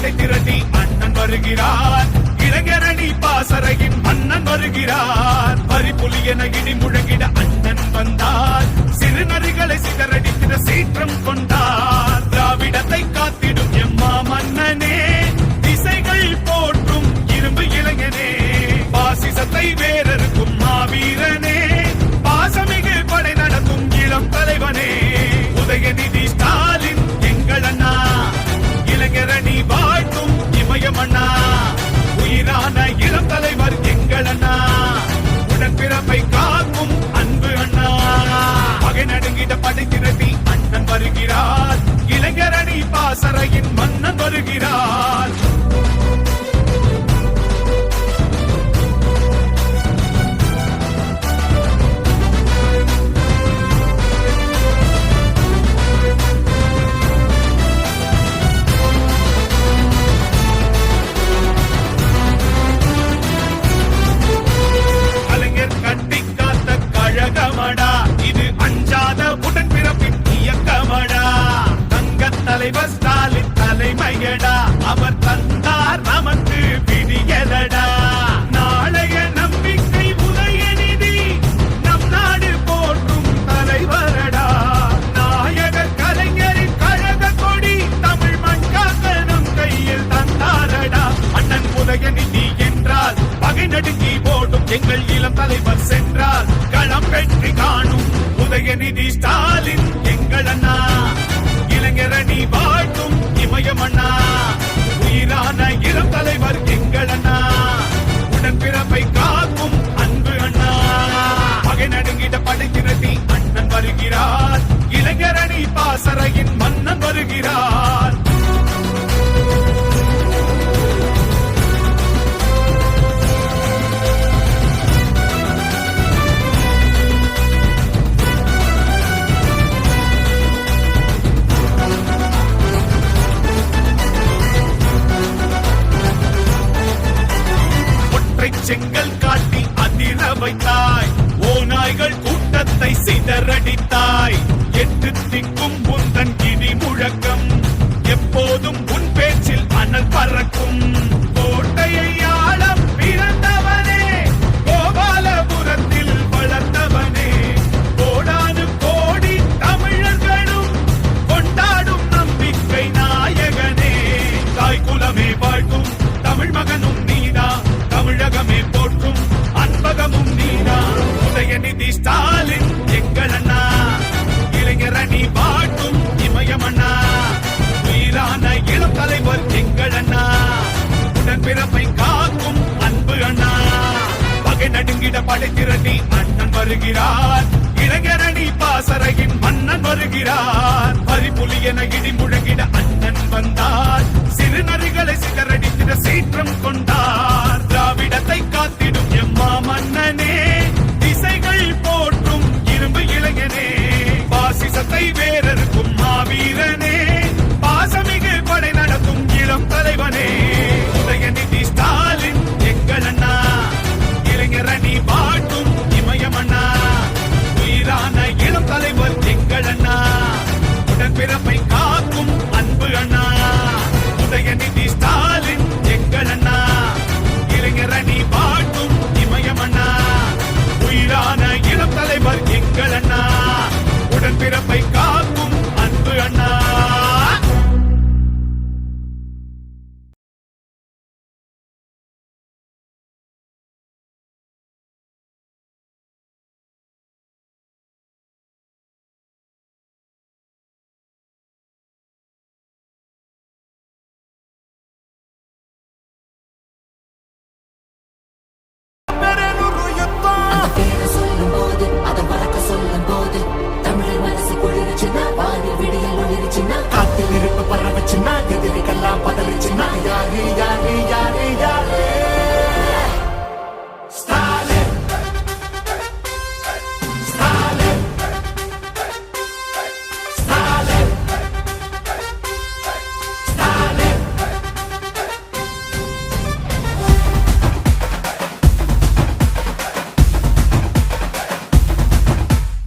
படை திரட்டி அண்ணன் வருகிறார். இளைஞரணி பாசறையின் மன்னன் வருகிறார். பரிப்புலி என இடி முழங்கிட அண்ணன் வந்தார். சிறுநறிகளை சிதறடித்திட சீற்றம் கொண்டார். திராவிடத்தை காத்திடும் எம்மா மன்னனே. பிறப்பை காக்கும் அன்பு அண்ணா. பகை நடுங்கிட படை அண்ணன் வருகிறார். இளைஞரணி பாசறையின் மன்னன் வருகிறார். அவர் தந்தார் நமக்கு விடியலடா நாளைய நம்பிக்கை உதயநிதி நம் நாடு போற்றும் தலைவரடா. நாயகர் கலைஞரின் கழக கொடி தமிழ் மண் நம் கையில் தந்தாரடா. அண்ணன் உதயநிதி என்றால் பகை நடுங்கி ஓடும் எங்கள் இளம் தலைவர் சென்றால் களம் வெற்றி காணும் உதயநிதி ஸ்டாலின் எங்கள் அண்ணா. இளைஞரணி வாழ்த்தும் இமயம் அண்ணா உயிரான இளம் தலைவர் எங்கள் அண்ணா உடன்பிறப்பை காக்கும் அன்பு அண்ணா. பகை நடுங்கிட படை திரட்டி அண்ணன் வருகிறார். இளைஞரணி பாசறையின் அடித்தாய். எட்டு திக்கும் உந்தன் கிரி முழக்கம். எப்போதும் உன் பேச்சில் அனல் பறக்கும். கோட்டையை ஆள பிறந்தவனே. கோபாலபுரத்தில் வளர்ந்தவனே. கோடானு கோடி தமிழர்களும் கொண்டாடும் நம்பிக்கை நாயகனே. தாய் குலமே வாழ்த்தும். தமிழ் மகனும் நீதா தமிழகமே போற்றும். அன்பகமும் நீதா உதயநிதி ஸ்டாலின் நடுங்கிட அண்ணன் வருகிறார். இளைஞரணி பாசறையின் மன்னன் வருகிறார். பரிபுலி என